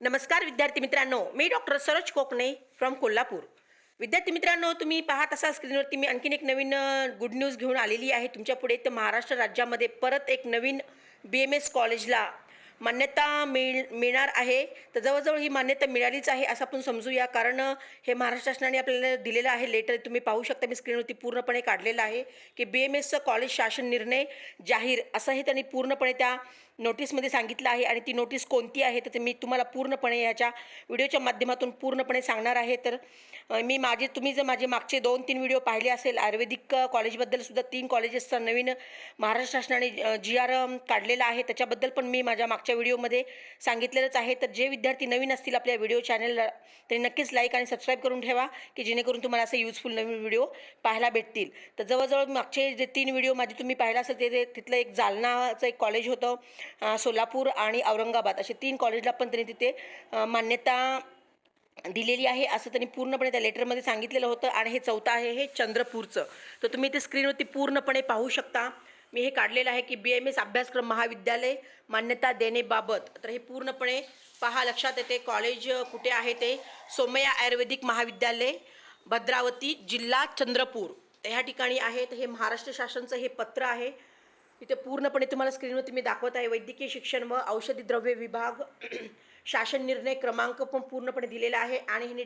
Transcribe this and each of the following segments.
नमस्कार विद्यार्थी मित्रांनो मी डॉक्टर सरोज कोकणे फ्रॉम कोल्हापूर. विद्यार्थी मित्रांनो तुम्ही पाहत असाल स्क्रीनवरती मी आणखीन एक नवीन गुड न्यूज घेऊन आलेली आहे. तुमच्यापुढे तर महाराष्ट्र राज्यामध्ये परत एक नवीन बी एम एस कॉलेजला मान्यता मिळ मिळणार आहे. तर जवळजवळ ही मान्यता मिळालीच आहे असं आपण समजूया. कारण हे महाराष्ट्र शासनाने आपल्याला दिलेलं आहे लेटर तुम्ही पाहू शकता. मी स्क्रीनवरती पूर्णपणे काढलेलं आहे की बी एम एसचं कॉलेज शासन निर्णय जाहीर असं हे त्यांनी पूर्णपणे त्या नोटीसमध्ये सांगितलं आहे. आणि ती नोटीस कोणती आहे तर ते मी तुम्हाला पूर्णपणे ह्याच्या व्हिडिओच्या माध्यमातून पूर्णपणे सांगणार आहे. तर मी माझे तुम्ही जर माझे मागचे दोन तीन व्हिडिओ पाहिले असेल आयुर्वेदिक कॉलेजबद्दल सुद्धा तीन कॉलेजेसचा नवीन महाराष्ट्र शासनाने जी आर काढलेला आहे. त्याच्याबद्दल पण मी माझ्या मागच्या व्हिडिओमध्ये सांगितलेलंच आहे. तर जे विद्यार्थी नवीन असतील आपल्या व्हिडिओ चॅनलला ते नक्कीच लाईक आणि सबस्क्राईब करून ठेवा की जेणेकरून तुम्हाला असे युजफुल नवीन व्हिडिओ पाहायला भेटतील. तर जवळजवळ मागचे जे तीन व्हिडिओ माझे तुम्ही पाहिला असेल ते तिथलं एक जालनाचं एक कॉलेज होतं सोलापूर आणि औरंगाबाद. असे तीन कॉलेजला पण त्यांनी तिथे मान्यता दिलेली आहे असं त्यांनी पूर्णपणे त्या लेटरमध्ये सांगितलेलं होतं. आणि हे चौथं आहे हे चंद्रपूरचं. तर तुम्ही ते स्क्रीनवरती पूर्णपणे पाहू शकता. मी हे काढलेलं आहे की बी एम एस अभ्यासक्रम महाविद्यालय मान्यता देणेबाबत तर हे पूर्णपणे पहा लक्षात येते. कॉलेज कुठे आहे ते? सोमया आयुर्वेदिक महाविद्यालय भद्रावती जिल्हा चंद्रपूर. तर ह्या ठिकाणी आहे तर हे महाराष्ट्र शासनचं हे पत्र आहे. इथे पूर्णपणे तुम्हाला स्क्रीनवरती मी दाखवत आहे. वैद्यकीय शिक्षण व औषधी द्रव्य विभाग शासन निर्णय क्रमांक पण पूर्णपणे दिलेला आहे. आणि हे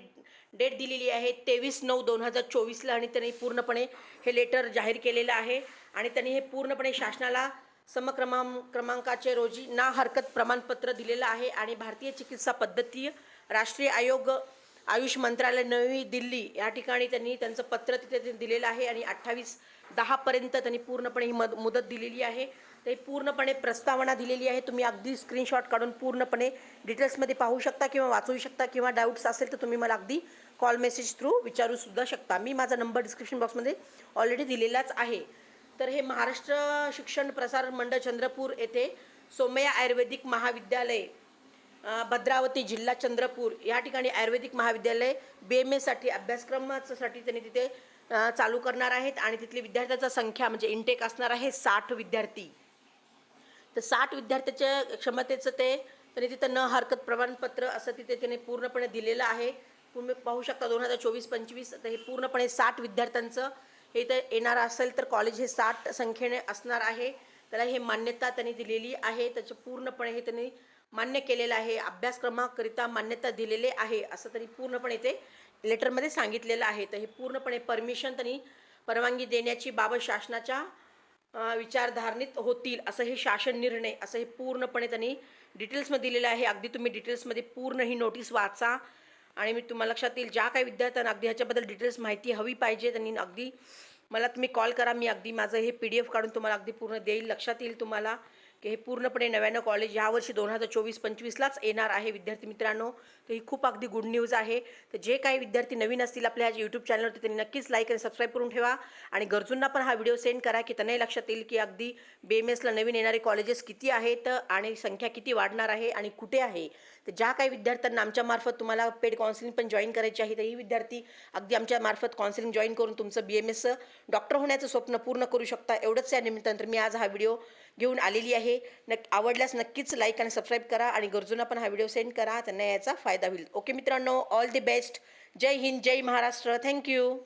डेट दिलेली आहे तेवीस नऊ दोन हजार चोवीसला आणि त्यांनी पूर्णपणे हे लेटर जाहीर केलेलं आहे. आणि त्यांनी हे पूर्णपणे शासनाला समक्रमां क्रमांकाचे रोजी ना हरकत प्रमाणपत्र दिलेलं आहे. आणि भारतीय चिकित्सा पद्धती राष्ट्रीय आयोग आयुष मंत्रालय नवी दिल्ली या ठिकाणी त्यांनी त्यांचं पत्र तिथे दिलेलं आहे. आणि अठ्ठावीस दहापर्यंत त्यांनी पूर्णपणे ही मद मुदत दिलेली आहे. ते पूर्णपणे प्रस्तावना दिलेली आहे. तुम्ही अगदी स्क्रीनशॉट काढून पूर्णपणे डिटेल्समध्ये पाहू शकता किंवा वाचू शकता किंवा डाऊट्स असेल तर तुम्ही मला अगदी कॉल मेसेज थ्रू विचारू सुद्धा शकता. मी माझा नंबर डिस्क्रिप्शन बॉक्समध्ये ऑलरेडी दिलेलाच आहे. तर हे महाराष्ट्र शिक्षण प्रसार मंडळ चंद्रपूर येथे सोमया आयुर्वेदिक महाविद्यालय भद्रावती जिल्हा चंद्रपूर या ठिकाणी आयुर्वेदिक महाविद्यालय बी एम एसाठी अभ्यासक्रमासाठी त्यांनी तिथे चालू करणार आहेत. आणि तिथली विद्यार्थ्याचा संख्या म्हणजे इंटेक असणार आहे साठ विद्यार्थी. तर साठ विद्यार्थ्याच्या क्षमतेचं ते त्यांनी तिथं न हरकत प्रमाणपत्र असं तिथे त्याने पूर्णपणे दिलेलं आहे. तुम्ही पाहू शकता दोन हजार चोवीस पंचवीस तर हे पूर्णपणे साठ विद्यार्थ्यांचं हे इथं येणार असेल तर कॉलेज हे साठ संख्येने असणार आहे. त्याला हे मान्यता त्यांनी दिलेली आहे. त्याचं पूर्णपणे हे त्यांनी मान्य केलेलं आहे. अभ्यासक्रमाकरिता मान्यता दिलेले आहे असं त्यांनी पूर्णपणे ते लेटरमध्ये सांगितलेलं आहे. तर हे पूर्णपणे परमिशन त्यांनी परवानगी देण्याची बाबत शासनाच्या विचारधारणीत होतील असं हे शासन निर्णय असं हे पूर्णपणे त्यांनी डिटेल्समध्ये दिलेलं आहे. अगदी तुम्ही डिटेल्समध्ये पूर्ण ही नोटीस वाचा. आणि मी तुम्हाला लक्षात येईल ज्या काही विद्यार्थ्यांना अगदी ह्याच्याबद्दल डिटेल्स माहिती हवी पाहिजे त्यांनी अगदी मला तुम्ही कॉल करा. मी अगदी माझं हे पी डी एफ काढून तुम्हाला अगदी पूर्ण देईल. लक्षात येईल तुम्हाला. की हे पूर्णपणे नव्यानं कॉलेज यावर्षी दोन हजार चोवीस पंचवीसलाच येणार आहे विद्यार्थी मित्रांनो. तर ही खूप अगदी गुड न्यूज आहे. तर जे काही विद्यार्थी नवीन असतील आपल्या यूट्यूब चॅनलवरती त्यांनी नक्कीच लाईक आणि सबस्क्राईब करून ठेवा. आणि गरजूंना पण हा व्हिडिओ सेंड करा की त्यांनाही लक्षात येईल की अगदी बी एम एसला नवीन येणारे कॉलेजेस किती आहेत आणि संख्या किती वाढणार आहे आणि कुठे आहे. तर ज्या काही विद्यार्थ्यांना आमच्यामार्फत तुम्हाला पेड काउन्सिलिंग पण जॉईन करायची आहे तर ही विद्यार्थी अगदी आमच्या मार्फत काउन्सिलिंग जॉईन करून तुमचं बी एम एसचं डॉक्टर होण्याचं स्वप्न पूर्ण करू शकता. एवढंच या निमित्तानं तर मी आज हा व्हिडिओ घेऊन आलेली आहे. आहे. नक् आवडल्यास नक्कीच लाईक आणि सबस्क्राईब करा आणि गरजूंना पण हा व्हिडिओ सेंड करा त्यांना याचा फायदा होईल. ओके मित्रांनो ऑल दी बेस्ट जय हिंद जय महाराष्ट्र. Thank you